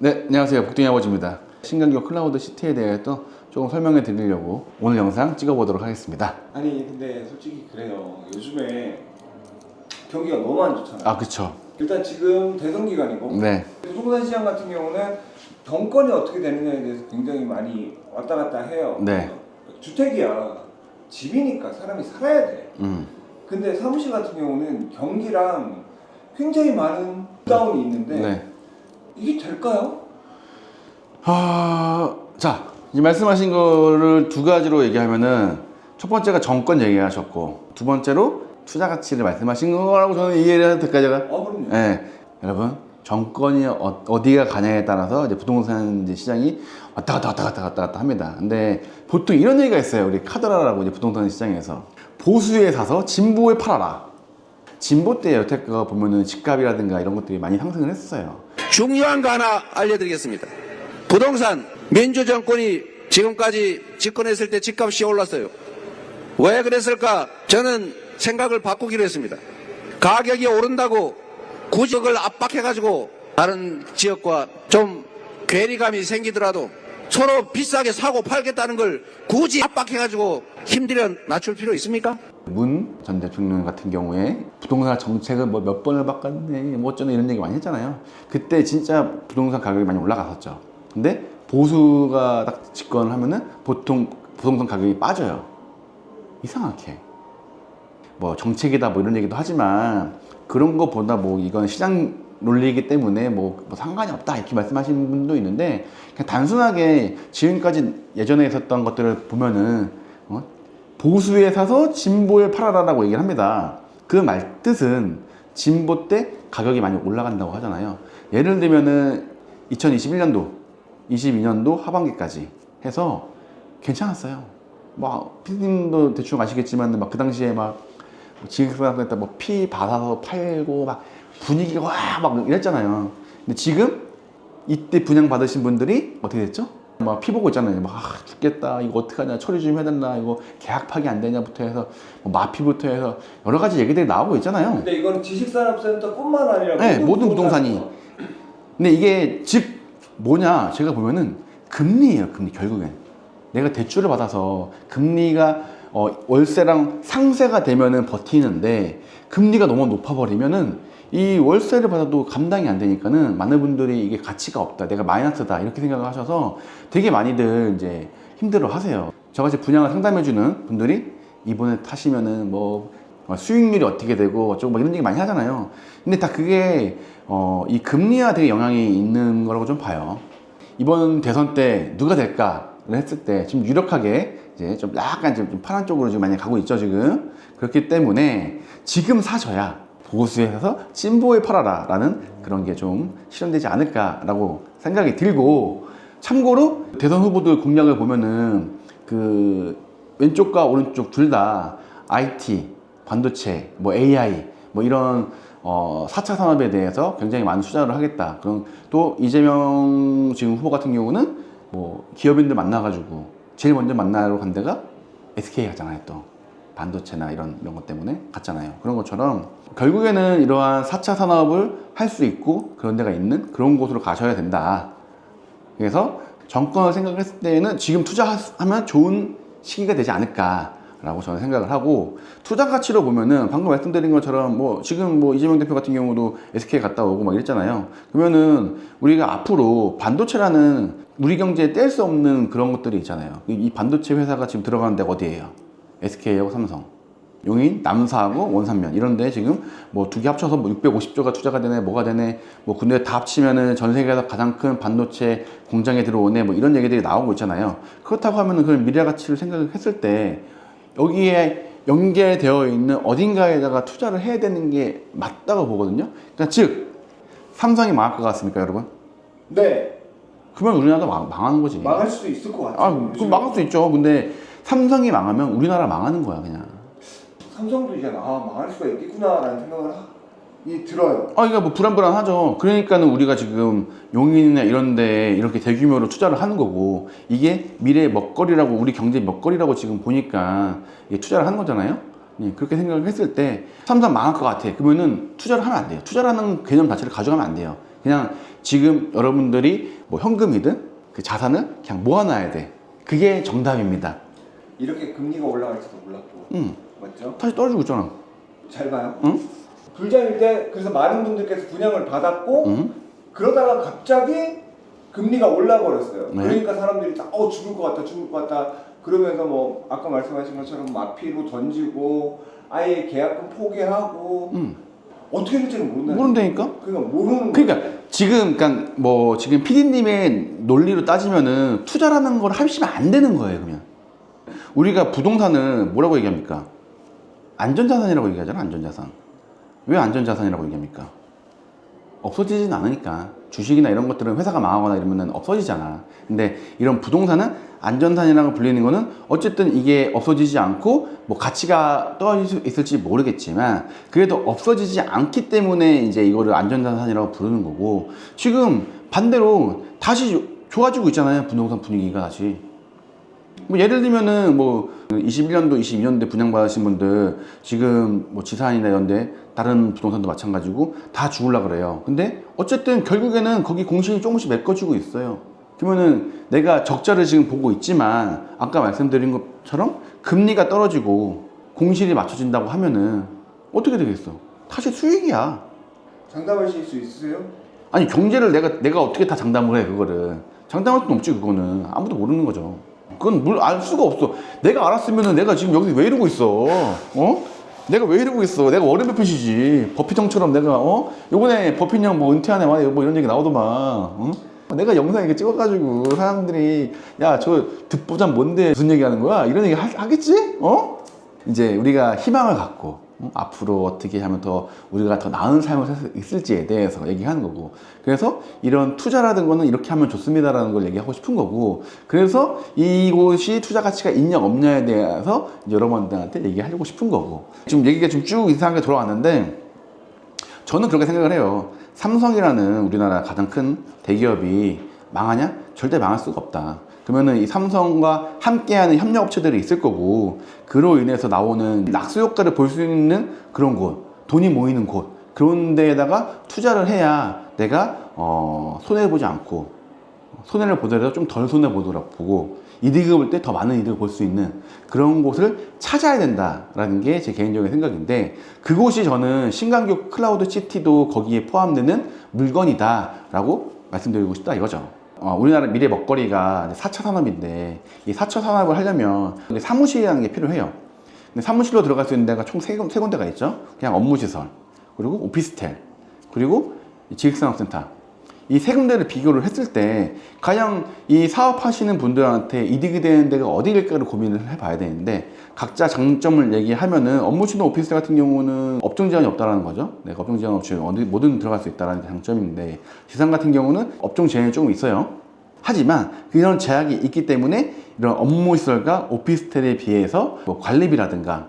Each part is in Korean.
네, 안녕하세요. 북둥이 아버지입니다. 신강교 클라우드 시티에 대해서 조금 설명해 드리려고 오늘 영상 찍어보도록 하겠습니다. 아니 근데 솔직히 그래요. 요즘에 경기가 너무 안 좋잖아요. 아, 그쵸. 일단 지금 대선 기간이고 네. 부동산 시장 같은 경우는 정권이 어떻게 되느냐에 대해서 굉장히 많이 왔다 갔다 해요. 네. 주택이야 집이니까 사람이 살아야 돼. 음. 근데 사무실 같은 경우는 경기랑 굉장히 많은 다운이 있는데 네. 이게 될까요? 하... 자, 이 말씀하신 거를 두 가지로 얘기하면은 첫 번째가 정권 얘기하셨고 두 번째로 투자 가치를 말씀하신 거라고 저는 이해를 제가? 아 그럼요. 네, 여러분 정권이 어, 어디가 가냐에 따라서 이제 부동산 이제 시장이 왔다 갔다 왔다 갔다 왔다 갔다 합니다. 근데 보통 이런 얘기가 있어요. 우리 카더라라고 이제 부동산 시장에서 보수에 사서 진보에 팔아라. 진보 때 여태껏 보면은 집값이라든가 이런 것들이 많이 상승을 했었어요. 중요한 거 하나 알려드리겠습니다. 부동산 민주정권이 지금까지 집권했을 때 집값이 올랐어요. 왜 그랬을까? 저는 생각을 바꾸기로 했습니다. 가격이 오른다고 구역을 압박해가지고 다른 지역과 좀 괴리감이 생기더라도 서로 비싸게 사고 팔겠다는 걸 굳이 압박해가지고 힘들여 낮출 필요 있습니까? 문 전 대통령 같은 경우에 부동산 정책을 뭐 몇 번을 바꿨네, 뭐 어쩌네 이런 얘기 많이 했잖아요. 그때 진짜 부동산 가격이 많이 올라갔었죠. 근데 보수가 딱 집권을 하면은 보통 부동산 가격이 빠져요. 이상하게. 뭐 정책이다 뭐 이런 얘기도 하지만 그런 거보다 뭐 이건 시장 논리이기 때문에 뭐, 뭐 상관이 없다 이렇게 말씀하시는 분도 있는데 그냥 단순하게 지금까지 예전에 있었던 것들을 보면은 어? 보수에 사서 진보에 팔아라라고 얘기를 합니다. 그 말 뜻은 진보 때 가격이 많이 올라간다고 하잖아요. 예를 들면은 2021년도, 22년도 하반기까지 해서 괜찮았어요. 뭐 피디님도 대충 아시겠지만 막 그 당시에 막 지금부터 뭐피 받아서 팔고 막 분위기가 와 막 이랬잖아요. 근데 지금 이때 분양 받으신 분들이 어떻게 됐죠? 막 피 보고 있잖아요. 막 아, 죽겠다. 이거 어떡하냐. 처리 좀 해야 된다. 이거 계약 파기 안 되냐부터 해서 뭐 마피부터 해서 여러 가지 얘기들이 나오고 있잖아요. 근데 이거는 지식산업센터뿐만 아니라 네, 모든 부동산이. 근데 이게 즉 뭐냐 제가 보면은 금리예요 금리 결국엔 내가 대출을 받아서 금리가 어, 월세랑 상세가 되면은 버티는데 금리가 너무 높아 버리면은 이 월세를 받아도 감당이 안 되니까는 많은 분들이 이게 가치가 없다 내가 마이너스다 이렇게 생각을 하셔서 되게 많이들 이제 힘들어 하세요 저같이 분양을 상담해주는 분들이 이번에 타시면은 뭐 어, 수익률이 어떻게 되고 어쩌고 막 이런 얘기 많이 하잖아요. 근데 다 그게 어, 이 금리와 되게 영향이 있는 거라고 좀 봐요. 이번 대선 때 누가 될까를 했을 때 지금 유력하게 이제 좀 약간 좀 파란 쪽으로 지금 많이 가고 있죠 지금 그렇기 때문에 지금 사셔야 보수에서 진보에 팔아라 라는 그런 게 좀 실현되지 않을까라고 생각이 들고 참고로 대선 후보들 공약을 보면은 그 왼쪽과 오른쪽 둘 다 IT 반도체, 뭐 AI, 뭐 이런 어, 4차 산업에 대해서 굉장히 많은 투자를 하겠다. 그럼 또 이재명 지금 후보 같은 경우는 뭐 기업인들 만나가지고 제일 먼저 만나러 간 데가 SK 갔잖아요, 또. 반도체나 이런, 이런 것 때문에 갔잖아요. 그런 것처럼 결국에는 이러한 4차 산업을 할 수 있고 그런 데가 있는 그런 곳으로 가셔야 된다. 그래서 정권을 생각했을 때는 지금 투자하면 좋은 시기가 되지 않을까라고 저는 생각을 하고 투자 가치로 보면은 방금 말씀드린 것처럼 뭐 지금 뭐 이재명 대표 같은 경우도 SK 갔다 오고 막 이랬잖아요. 그러면은 우리가 앞으로 반도체라는 우리 경제에 뗄 수 없는 그런 것들이 있잖아요. 이 반도체 회사가 지금 들어가는 데가 어디예요? SK하고 삼성. 용인, 남사하고 원산면 이런데 지금 뭐 두 개 합쳐서 뭐 650조가 투자가 되네, 뭐가 되네, 뭐 근데 다 합치면은 전 세계에서 가장 큰 반도체 공장에 들어오네, 뭐 이런 얘기들이 나오고 있잖아요. 그렇다고 하면은 그 미래 가치를 생각했을 때 여기에 연계되어 있는 어딘가에다가 투자를 해야 되는 게 맞다고 보거든요. 그러니까 즉 삼성이 망할 것 같습니까, 여러분? 네 그러면 우리나라도 망, 망하는 거지. 망할 수도 있을 것 같아요. 아, 그 요즘에. 망할 수 있죠. 근데 삼성이 망하면 우리나라 망하는 거야, 그냥. 삼성도 이제 아 망할 수가 있겠구나라는 생각을 하, 이 들어요. 아, 그러니까 뭐 불안불안하죠. 그러니까는 우리가 지금 용인이나 이런데 이렇게 대규모로 투자를 하는 거고 이게 미래의 먹거리라고 우리 경제 먹거리라고 지금 보니까 이게 투자를 하는 거잖아요. 예, 그렇게 생각을 했을 때 삼성 망할 것 같아. 그러면은 투자를 하면 안 돼요. 투자라는 개념 자체를 가져가면 안 돼요. 그냥 지금 여러분들이 뭐 현금이든 그 자산을 그냥 모아놔야 돼. 그게 정답입니다. 이렇게 금리가 올라갈지도 몰랐고 응. 맞죠? 다시 떨어지고 있잖아. 잘 봐요. 응? 불장일 때 그래서 많은 분들께서 분양을 받았고 응? 그러다가 갑자기 금리가 올라 버렸어요. 네. 그러니까 사람들이 다 어 죽을 것 같다, 죽을 것 같다. 그러면서 뭐 아까 말씀하신 것처럼 마피로 던지고 아예 계약금 포기하고 응. 어떻게 될지는 모른다. 모른다니까? 그러니까 모르는 그러니까 거예요. 지금 그러니까 뭐 지금 PD님의 논리로 따지면은 투자라는 걸 하시면 안 되는 거예요, 그러면. 우리가 부동산을 뭐라고 얘기합니까? 안전자산이라고 얘기하잖아, 안전자산. 왜 안전자산이라고 얘기합니까? 없어지진 않으니까. 주식이나 이런 것들은 회사가 망하거나 이러면 없어지잖아. 근데 이런 부동산은 안전산이라고 불리는 거는 어쨌든 이게 없어지지 않고 뭐 가치가 떨어질 수 있을지 모르겠지만 그래도 없어지지 않기 때문에 이제 이거를 안전자산이라고 부르는 거고 지금 반대로 다시 좋아지고 있잖아요. 부동산 분위기가 다시. 뭐 예를 들면은 뭐 21년도, 22년도에 분양받으신 분들 지금 뭐 지산이나 이런데 다른 부동산도 마찬가지고 다 죽을라 그래요. 근데 어쨌든 결국에는 거기 공실이 조금씩 메꿔지고 있어요. 그러면은 내가 적자를 지금 보고 있지만 아까 말씀드린 것처럼 금리가 떨어지고 공실이 맞춰진다고 하면은 어떻게 되겠어? 다시 수익이야. 장담하실 수 있으세요? 아니 경제를 내가 내가 어떻게 다 장담을 해 그거를 장담할 수는 없지 그거는 아무도 모르는 거죠. 그건 뭘알 수가 없어. 내가 알았으면은 내가 지금 여기서 왜 이러고 있어? 어? 내가 왜 이러고 있어? 내가 워렌 버핏이지. 버핏 형처럼 내가 어? 요번에 버핏 형뭐 은퇴하네 와, 뭐 이런 얘기 나오더만. 어? 내가 영상 이렇게 찍어가지고 사람들이 야 저 듣보잡 뭔데 무슨 얘기하는 거야? 이런 얘기 하, 하겠지? 어? 이제 우리가 희망을 갖고 어? 앞으로 어떻게 하면 더 우리가 더 나은 삶을 살 수 있을지에 대해서 얘기하는 거고 그래서 이런 투자라든 거는 이렇게 하면 좋습니다라는 걸 얘기하고 싶은 거고 그래서 이곳이 투자 가치가 있냐 없냐에 대해서 여러분들한테 얘기하려고 싶은 거고 지금 얘기가 좀쭉 이상하게 돌아왔는데 저는 그렇게 생각을 해요. 삼성이라는 우리나라 가장 큰 대기업이 망하냐? 절대 망할 수가 없다. 그러면은 이 삼성과 함께하는 협력 업체들이 있을 거고, 그로 인해서 나오는 낙수 효과를 볼 수 있는 그런 곳, 돈이 모이는 곳, 그런 데에다가 투자를 해야 내가, 어, 손해보지 않고, 손해를 보더라도 좀 덜 손해 보도록 보고 이득을 볼 때 더 많은 이득을 볼 수 있는 그런 곳을 찾아야 된다라는 게 제 개인적인 생각인데 그곳이 저는 신강교 클라우드 시티도 거기에 포함되는 물건이다라고 말씀드리고 싶다 이거죠. 어, 우리나라 미래 먹거리가 4차 산업인데 이 4차 산업을 하려면 사무실이라는 게 필요해요. 근데 사무실로 들어갈 수 있는 데가 총 세 군데가 있죠. 그냥 업무시설, 그리고 오피스텔, 그리고 지식산업센터. 이세 군데를 비교를 했을 때 가장 이 사업하시는 분들한테 이득이 되는 데가 어디일까를 고민을 해봐야 되는데 각자 장점을 얘기하면은 업무시설 오피스 같은 경우는 업종 제한이 없다라는 거죠. 네, 업종 제한 없이 어디 뭐든 들어갈 수 있다라는 게 장점인데 지상 같은 경우는 업종 제한이 조금 있어요. 하지만 이런 제약이 있기 때문에 이런 업무 시설과 오피스텔에 비해서 뭐 관리비라든가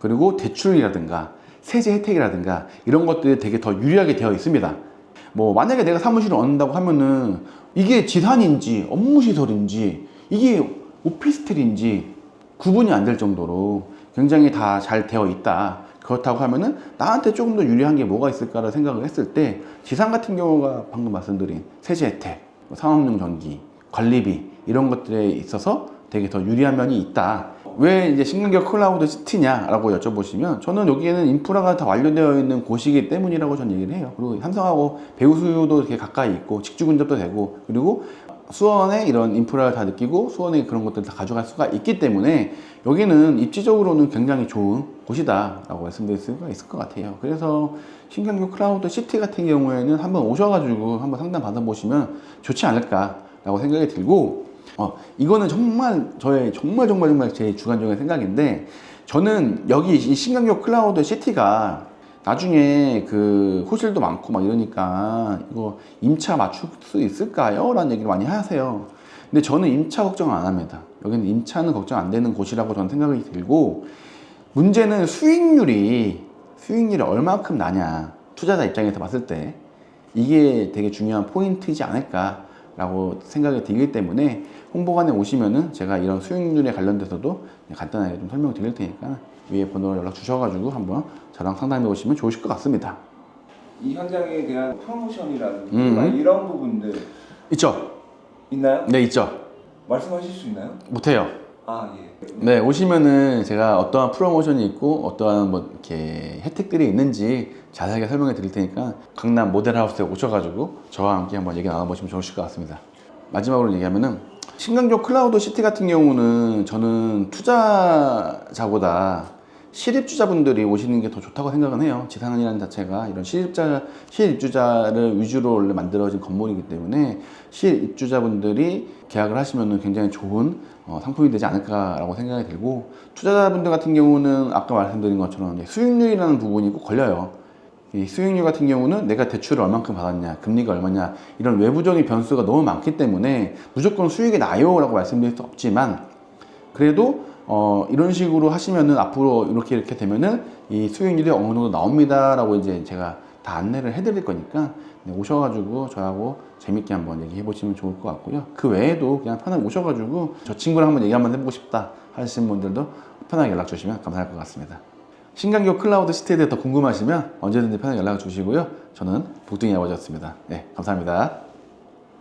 그리고 대출이라든가 세제 혜택이라든가 이런 것들이 되게 더 유리하게 되어 있습니다. 뭐 만약에 내가 사무실을 얻는다고 하면은 이게 지산인지 업무 시설인지 이게 오피스텔인지 구분이 안 될 정도로 굉장히 다 잘 되어 있다. 그렇다고 하면은 나한테 조금 더 유리한 게 뭐가 있을까를 생각을 했을 때 지상 같은 경우가 방금 말씀드린 세제 혜택, 뭐 상업용 전기, 관리비 이런 것들에 있어서 되게 더 유리한 면이 있다. 왜 이제 신근격 클라우드 시티냐라고 여쭤보시면 저는 여기에는 인프라가 다 완료되어 있는 곳이기 때문이라고 저는 얘기를 해요. 그리고 삼성하고 배우수도 이렇게 가까이 있고 직주 근접도 되고 그리고 수원에 이런 인프라를 다 느끼고 수원에 그런 것들을 다 가져갈 수가 있기 때문에 여기는 입지적으로는 굉장히 좋은 곳이다라고 말씀드릴 수가 있을 것 같아요. 그래서 신경교 클라우드 시티 같은 경우에는 한번 오셔가지고 한번 상담 받아보시면 좋지 않을까라고 생각이 들고 어, 이거는 정말 저의 정말 정말 정말 제 주관적인 생각인데 저는 여기 이 신강교 클라우드 시티가 나중에 그 호실도 많고 막 이러니까 이거 임차 맞출 수 있을까요? 라는 얘기를 많이 하세요. 근데 저는 임차 걱정 안 합니다. 여기는 임차는 걱정 안 되는 곳이라고 저는 생각이 들고 문제는 수익률이 수익률이 얼마큼 나냐 투자자 입장에서 봤을 때 이게 되게 중요한 포인트이지 않을까 라고 생각이 들기 때문에 홍보관에 오시면은 제가 이런 수익률에 관련돼서도 간단하게 좀 설명 드릴 테니까 위에 번호로 연락 주셔가지고 한번 저랑 상담해 보시면 좋으실 것 같습니다. 이 현장에 대한 프로모션이라든지 음. 이런 부분들 있죠? 있나요? 네, 있죠. 말씀하실 수 있나요? 못해요. 아 예. 네, 오시면은 제가 어떠한 프로모션이 있고 어떠한 뭐 이렇게 혜택들이 있는지 자세하게 설명해 드릴 테니까 강남 모델하우스에 오셔가지고 저와 함께 한번 얘기 나눠보시면 좋으실 것 같습니다. 마지막으로 얘기하면은 신강조 클라우드 시티 같은 경우는 저는 투자자보다 실입주자분들이 오시는 게 더 좋다고 생각은 해요. 지상이라는 자체가 이런 실입자, 실입주자를 위주로 원래 만들어진 건물이기 때문에 실입주자분들이 계약을 하시면 굉장히 좋은 어, 상품이 되지 않을까라고 생각이 들고 투자자분들 같은 경우는 아까 말씀드린 것처럼 수익률이라는 부분이 꼭 걸려요. 이 수익률 같은 경우는 내가 대출을 얼만큼 받았냐, 금리가 얼마냐 이런 외부적인 변수가 너무 많기 때문에 무조건 수익이 나요라고 말씀드릴 수 없지만 그래도 어, 이런 식으로 하시면은 앞으로 이렇게 이렇게 되면은 이 수익률이 어느 정도 나옵니다라고 이제 제가 다 안내를 해드릴 거니까 네, 오셔가지고 저하고 재밌게 한번 얘기해 보시면 좋을 것 같고요. 그 외에도 그냥 편하게 오셔가지고 저 친구랑 한번 얘기 한번 해보고 싶다 하시는 분들도 편하게 연락 주시면 감사할 것 같습니다. 신강교 클라우드 시티에 대해 더 궁금하시면 언제든지 편하게 연락 주시고요. 저는 복둥이 아버지였습니다. 네, 감사합니다.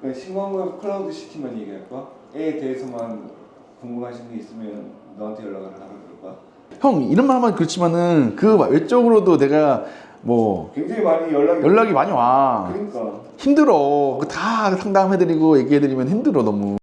그 신광구 클라우드 시티만 얘기할 거야? 에 대해서만 궁금하신 게 있으면 너한테 연락을 하라 그럴까? 형 이름만 하면 그렇지만은 그 외적으로도 내가 뭐 굉장히 많이 연락이 연락이 많이 와. 그러니까 힘들어. 그 다 상담해드리고 얘기해드리면 힘들어 너무.